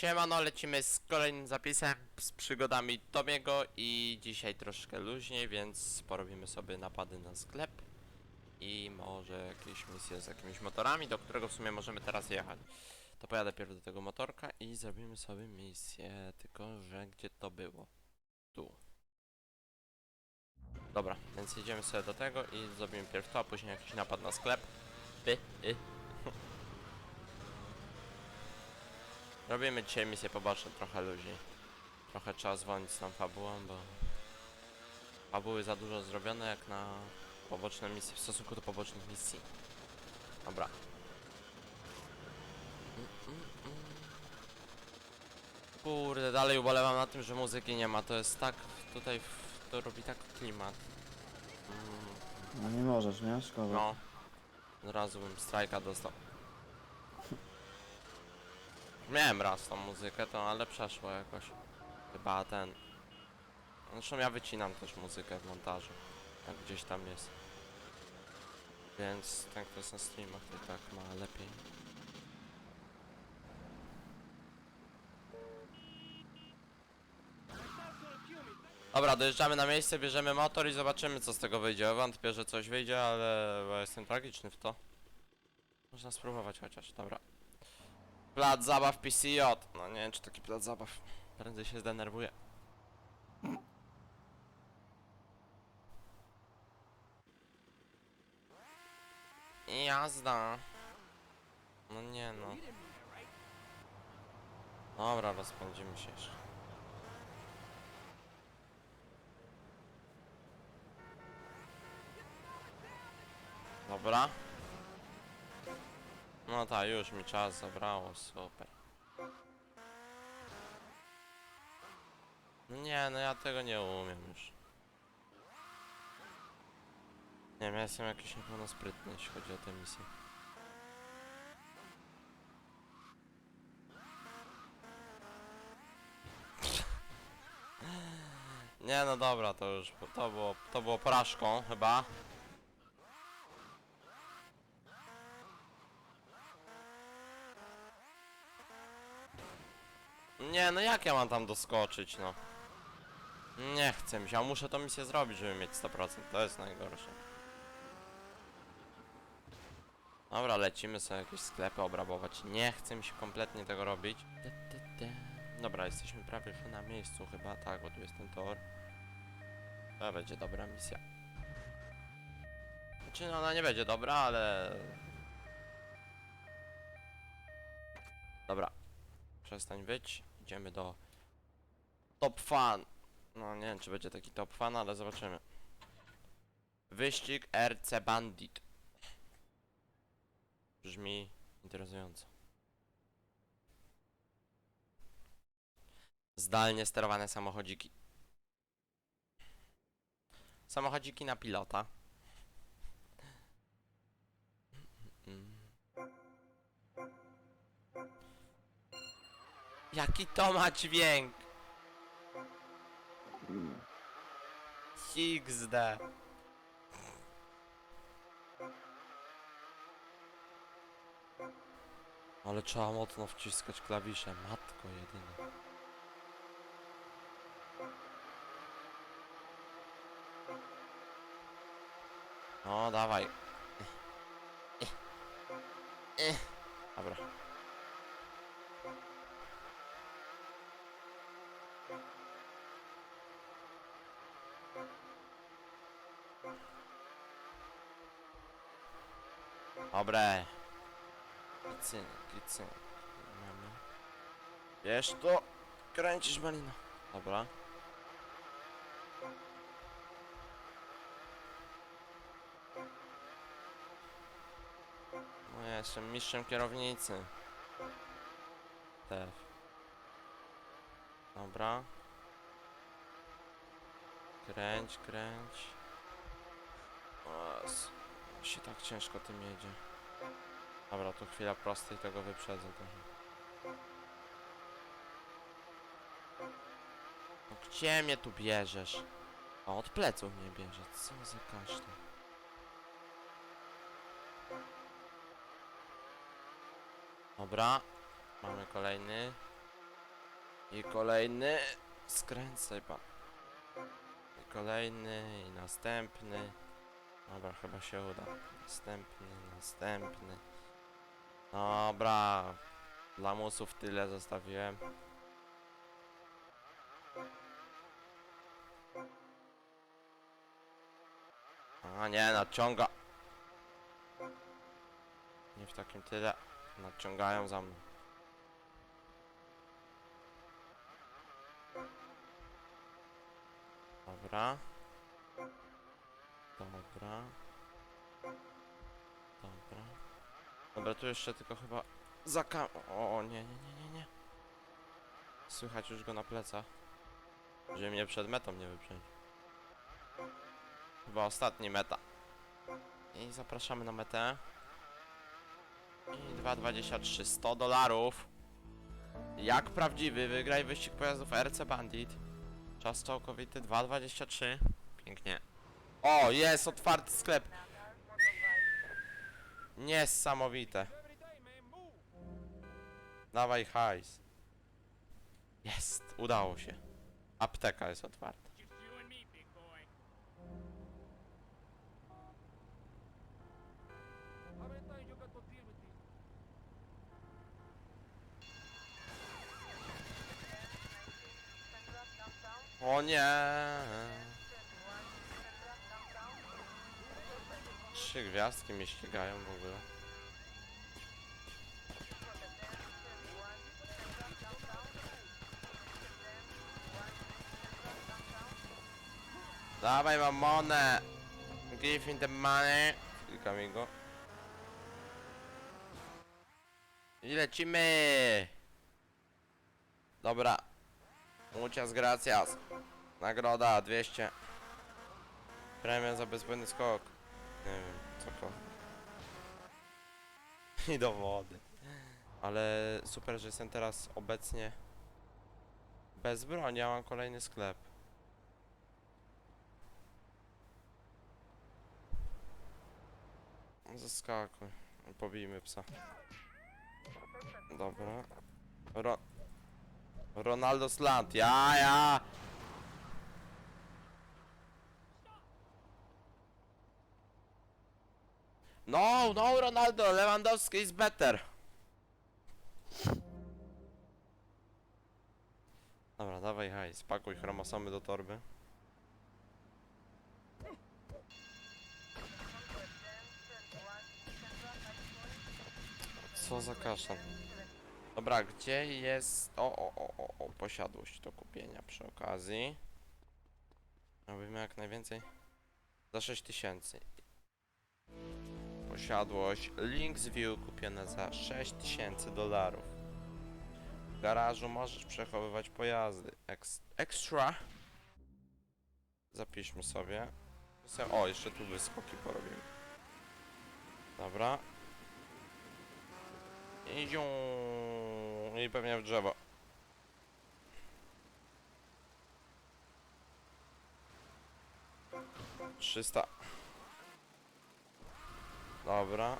Siemano, lecimy z kolejnym zapisem z przygodami Tomiego i dzisiaj troszkę luźniej, więc porobimy sobie napady na sklep i może jakieś misje z jakimiś motorami, do którego w sumie możemy teraz jechać. To pojadę pierw do tego motorka i zrobimy sobie misję, tylko że gdzie to było? Tu. Dobra, więc jedziemy sobie do tego i zrobimy pierw to, a później jakiś napad na sklep. Ty, y. Robimy dzisiaj misję poboczne trochę ludzi. Trochę trzeba zwolnić z tą fabułą, bo fabuły za dużo zrobione jak na poboczne misje, w stosunku do pobocznych misji. Dobra. Kurde, dalej ubolewam na tym, że muzyki nie ma. To jest tak, tutaj to robi tak klimat. Mm, No nie możesz, nie? Szkoda. no. Od razu bym strajka dostał. Miałem raz tą muzykę, to ale przeszło jakoś. Chyba ten. Zresztą ja wycinam też muzykę w montażu. Jak gdzieś tam jest. Więc ten kto jest na streamach to i tak ma lepiej. Dobra, dojeżdżamy na miejsce, bierzemy motor i zobaczymy co z tego wyjdzie. Wątpię, że coś wyjdzie, ale bo jestem tragiczny w to. Można spróbować chociaż, dobra. Plac zabaw PCJ. No nie wiem czy taki plac zabaw. Prędzej się zdenerwuję. Jazda. No nie no. Dobra, rozpędzimy się jeszcze. Dobra. No tak, już mi czas zabrało, super. No nie, no ja tego nie umiem już. Nie wiem, ja jestem jakiś niepełnosprytny, jeśli chodzi o tę misję. Nie no dobra, to już, to było, to było porażką chyba. Nie, no jak ja mam tam doskoczyć, no? Nie chcę mi się, a muszę tą misję zrobić, żeby mieć 100%, to jest najgorsze. Dobra, lecimy sobie jakieś sklepy obrabować. Nie chcę mi się kompletnie tego robić. Dobra, jesteśmy prawie na miejscu chyba, tak, bo tu jest ten tor. To będzie dobra misja. Znaczy, no ona nie będzie dobra, ale... Dobra. Przestań być. Idziemy do Top Fun. No nie wiem, czy będzie taki Top Fun, ale zobaczymy. Wyścig RC Bandit. Brzmi interesująco. Zdalnie sterowane samochodziki. Samochodziki na pilota. Jaki to ma dźwięk? XD. Ale trzeba mocno wciskać klawisze, matko jedyna. No, dawaj. Dobra. Dobre. Kicyny. Mamy. Wiesz to? Kręcisz malina. Dobra. No ja jestem mistrzem kierownicy. Tef. Dobra. Kręć, kręć. O Jezu. się tak ciężko tym jedzie. Dobra, tu chwila prostej, tego wyprzedzę trochę. No gdzie mnie tu bierzesz? A od pleców mnie bierze, co za kasztan. Dobra, mamy kolejny. I kolejny. Skręcaj pan. I kolejny, i następny. Dobra, chyba się uda. Następny, następny. Dobra. Lamusów tyle zostawiłem. A nie, nadciąga. Nie w takim tyle. Nadciągają za mną. Dobra. Dobra. Dobra. Dobra, tu jeszcze tylko chyba za kam... O, nie, nie, nie, nie, nie. Słychać już go na plecach. Żeby mnie przed metą nie wyprzedził. Chyba ostatni meta. I zapraszamy na metę. I 2,23. 100 dolarów. Jak prawdziwy, wygraj wyścig pojazdów RC Bandit. Czas całkowity 2,23. Pięknie. O, jest otwarty sklep. Niesamowite. Dawaj hajs. Jest, udało się. Apteka jest otwarta. O nie. Trzy gwiazdki mnie ścigają w ogóle. Dawaj mamonę! Give me the money! Kilka mi go. I lecimy! Dobra. Muchas gracias. Nagroda 200. Premia za bezbłędny skok. Nie wiem, co to. I do wody. Ale super, że jestem teraz obecnie bez broni, ja mam kolejny sklep. Zaskakuj. Pobijmy psa. Dobra. Ro Ronaldo Slant. Ja, ja! No, no, Ronaldo, Lewandowski is better. Dobra, dawaj hajs, spakuj chromosomy do torby. Co za kaszan. Dobra, gdzie jest... O, o, o, o, o, posiadłość do kupienia przy okazji. Robimy jak najwięcej. Za 6000. Posiadłość Links View kupione za 6000 dolarów. W garażu możesz przechowywać pojazdy. Ex extra. Zapiszmy sobie. O, jeszcze tu wyskoki porobimy. Dobra. I. I pewnie w drzewo. Trzysta. Dobra.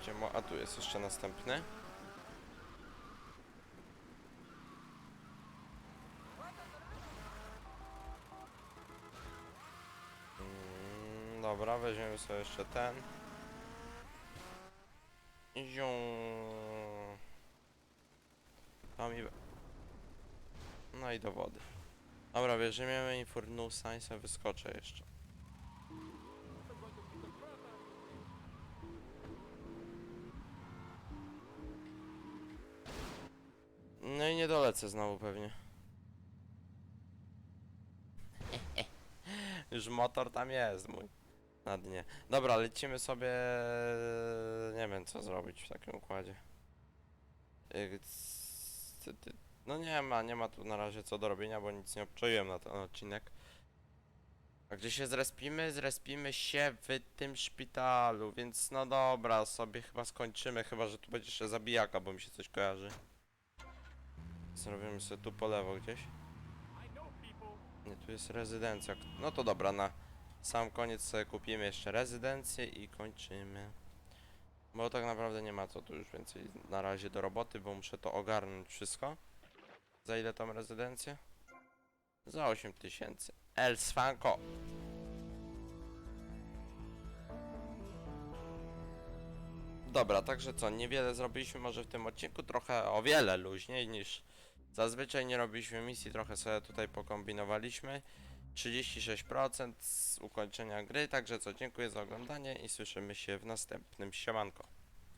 Gdzie mo- A tu jest jeszcze następny. Mm, Dobra, weźmiemy sobie jeszcze ten. Zią. Tam i... No i do wody. Dobra, bierzemy i sobie wyskoczę jeszcze. No i nie dolecę znowu pewnie. Już motor tam jest mój. Na dnie. Dobra, lecimy sobie... Nie wiem co zrobić w takim układzie. No nie ma, nie ma tu na razie co do robienia, bo nic nie obczaiłem na ten odcinek. A gdzie się zrespimy? Zrespimy się w tym szpitalu, więc no dobra, sobie chyba skończymy, chyba że tu będzie jeszcze zabijaka, bo mi się coś kojarzy. Zrobimy sobie tu po lewo gdzieś. Nie, tu jest rezydencja. No to dobra, na sam koniec sobie kupimy jeszcze rezydencję i kończymy. Bo tak naprawdę nie ma co tu już więcej na razie do roboty, bo muszę to ogarnąć wszystko. Za ile tą rezydencję? Za 8 tysięcy. El Sfanko. Dobra, także co, niewiele zrobiliśmy może w tym odcinku, trochę o wiele luźniej niż zazwyczaj nie robiliśmy misji, trochę sobie tutaj pokombinowaliśmy. 36% z ukończenia gry, także co, dziękuję za oglądanie i słyszymy się w następnym siemanko.